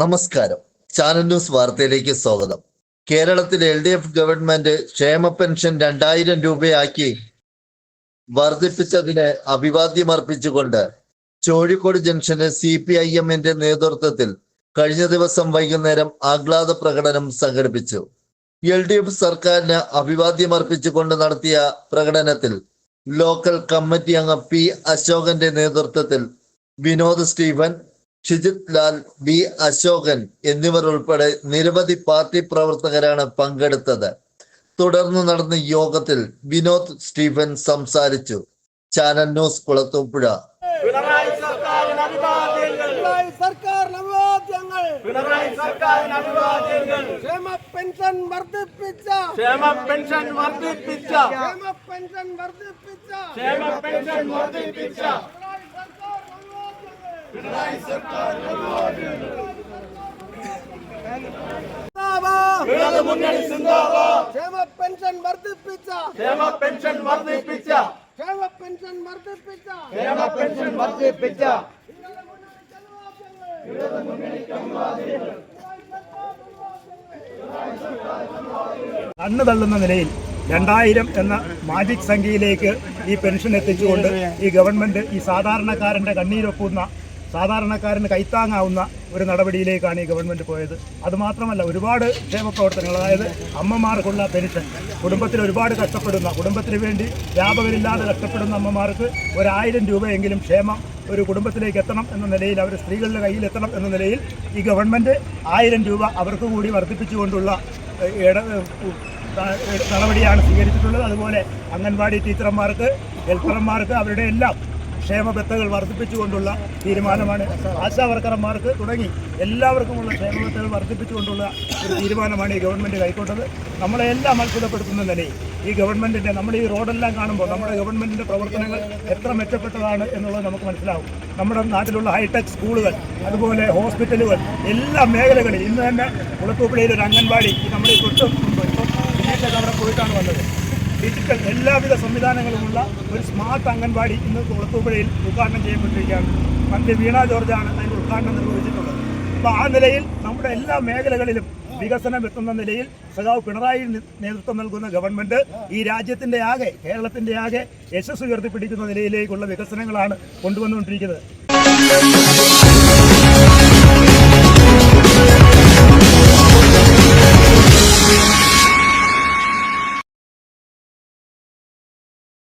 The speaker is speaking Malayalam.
നമസ്കാരം. ചാനൽ ന്യൂസ് വാർത്തയിലേക്ക് സ്വാഗതം. കേരളത്തിൽ എൽ ഡി എഫ് ഗവൺമെന്റ് ക്ഷേമ പെൻഷൻ രണ്ടായിരം രൂപയാക്കി വർദ്ധിപ്പിച്ചതിന് അഭിവാദ്യമർപ്പിച്ചുകൊണ്ട് ചോഴിക്കോട് ജംഗ്ഷന് സി പി ഐ എമ്മിന്റെ നേതൃത്വത്തിൽ കഴിഞ്ഞ ദിവസം വൈകുന്നേരം ആഹ്ലാദ പ്രകടനം സംഘടിപ്പിച്ചു. എൽ ഡി എഫ് സർക്കാരിന് അഭിവാദ്യമർപ്പിച്ചുകൊണ്ട് നടത്തിയ പ്രകടനത്തിൽ ലോക്കൽ കമ്മിറ്റി അംഗം പി അശോകന്റെ നേതൃത്വത്തിൽ വിനോദ് സ്റ്റീഫൻ ഷിജിത് ലാൽ ബി അശോകൻ എന്നിവർ ഉൾപ്പെടെ നിരവധി പാർട്ടി പ്രവർത്തകരാണ് പങ്കെടുത്തത്. തുടർന്ന് നടന്ന യോഗത്തിൽ വിനോദ് സ്റ്റീഫൻ സംസാരിച്ചു. Channel news Kulathupuzha. ക്ഷേമ പെൻഷൻ വർദ്ധിപ്പിച്ച. ക്ഷേമ പെൻഷൻ വർദ്ധിപ്പിച്ച. ക്ഷേമ പെൻഷൻ വർദ്ധിപ്പിച്ച. ക്ഷേമ പെൻഷൻ വർദ്ധിപ്പിച്ച. കണ്ണു തള്ളുന്ന നിലയിൽ രണ്ടായിരം എന്ന മാജിക് സംഖ്യയിലേക്ക് ഈ പെൻഷൻ എത്തിച്ചുകൊണ്ട് ഈ ഗവൺമെന്റ് ഈ സാധാരണക്കാരന്റെ കണ്ണീരൊപ്പുന്ന സാധാരണക്കാരന് കൈത്താങ്ങാവുന്ന ഒരു നടപടിയിലേക്കാണ് ഈ ഗവൺമെന്റ് പോയത്. അതുമാത്രമല്ല ഒരുപാട് ക്ഷേമ പ്രവർത്തനങ്ങൾ അതായത് അമ്മമാർക്കുള്ള പെൻഷൻ കുടുംബത്തിൽ ഒരുപാട് കഷ്ടപ്പെടുന്ന കുടുംബത്തിന് വേണ്ടി വ്യാപകരില്ലാതെ കഷ്ടപ്പെടുന്ന അമ്മമാർക്ക് ഒരായിരം രൂപയെങ്കിലും ക്ഷേമം ഒരു കുടുംബത്തിലേക്ക് എത്തണം എന്ന നിലയിൽ അവർ സ്ത്രീകളുടെ കയ്യിൽ എത്തണം എന്ന നിലയിൽ ഈ ഗവൺമെന്റ് ആയിരം രൂപ അവർക്ക് കൂടി വർദ്ധിപ്പിച്ചുകൊണ്ടുള്ള ഇട നടപടിയാണ് സ്വീകരിച്ചിട്ടുള്ളത്. അതുപോലെ അംഗൻവാടി ടീച്ചർമാർക്ക് ഹെൽപ്പർമാർക്ക് അവരുടെ എല്ലാം ക്ഷേമബത്തകൾ വർദ്ധിപ്പിച്ചുകൊണ്ടുള്ള തീരുമാനമാണ് ആശാ വർക്കർമാർക്ക് തുടങ്ങി എല്ലാവർക്കുമുള്ള ക്ഷേമബത്തകൾ വർദ്ധിപ്പിച്ചുകൊണ്ടുള്ള ഒരു തീരുമാനമാണ് ഈ ഗവൺമെന്റ് കൈക്കൊണ്ടത്. നമ്മളെ എല്ലാം അത്ഭുതപ്പെടുത്തുന്ന നിലയിൽ ഈ ഗവൺമെന്റിന്റെ നമ്മൾ ഈ റോഡെല്ലാം കാണുമ്പോൾ നമ്മുടെ ഗവൺമെന്റിന്റെ പ്രവർത്തനങ്ങൾ എത്ര മെച്ചപ്പെട്ടതാണ് എന്നുള്ളത് നമുക്ക് മനസ്സിലാവും. നമ്മുടെ നാട്ടിലുള്ള ഹൈടെക് സ്കൂളുകൾ അതുപോലെ ഹോസ്പിറ്റലുകൾ എല്ലാ മേഖലകളിൽ ഇന്ന് തന്നെ കുളത്തൂപ്പുഴയിൽ ഒരു അംഗൻവാടി നമ്മുടെ തൊട്ട് അവിടെ പോയിട്ടാണ് വന്നത്. ഡിജിറ്റൽ എല്ലാവിധ സംവിധാനങ്ങളുമുള്ള ഒരു സ്മാർട്ട് അംഗൻവാടി ഇന്ന് കുളത്തൂപ്പുഴയിൽ ഉദ്ഘാടനം ചെയ്യപ്പെട്ടിരിക്കുകയാണ്. മന്ത്രി വീണ ജോർജാണ് അതിന്റെ ഉദ്ഘാടനം നിർവഹിച്ചിട്ടുള്ളത്. അപ്പോൾ ആ നിലയിൽ നമ്മുടെ എല്ലാ മേഖലകളിലും വികസനം എത്തുന്ന നിലയിൽ സഖാവ് പിണറായി നേതൃത്വം നൽകുന്ന ഗവൺമെന്റ് ഈ രാജ്യത്തിന്റെ ആകെ കേരളത്തിന്റെ ആകെ യശസ് ഉയർത്തിപ്പിടിക്കുന്ന നിലയിലേക്കുള്ള വികസനങ്ങളാണ് കൊണ്ടുവന്നുകൊണ്ടിരിക്കുന്നത്.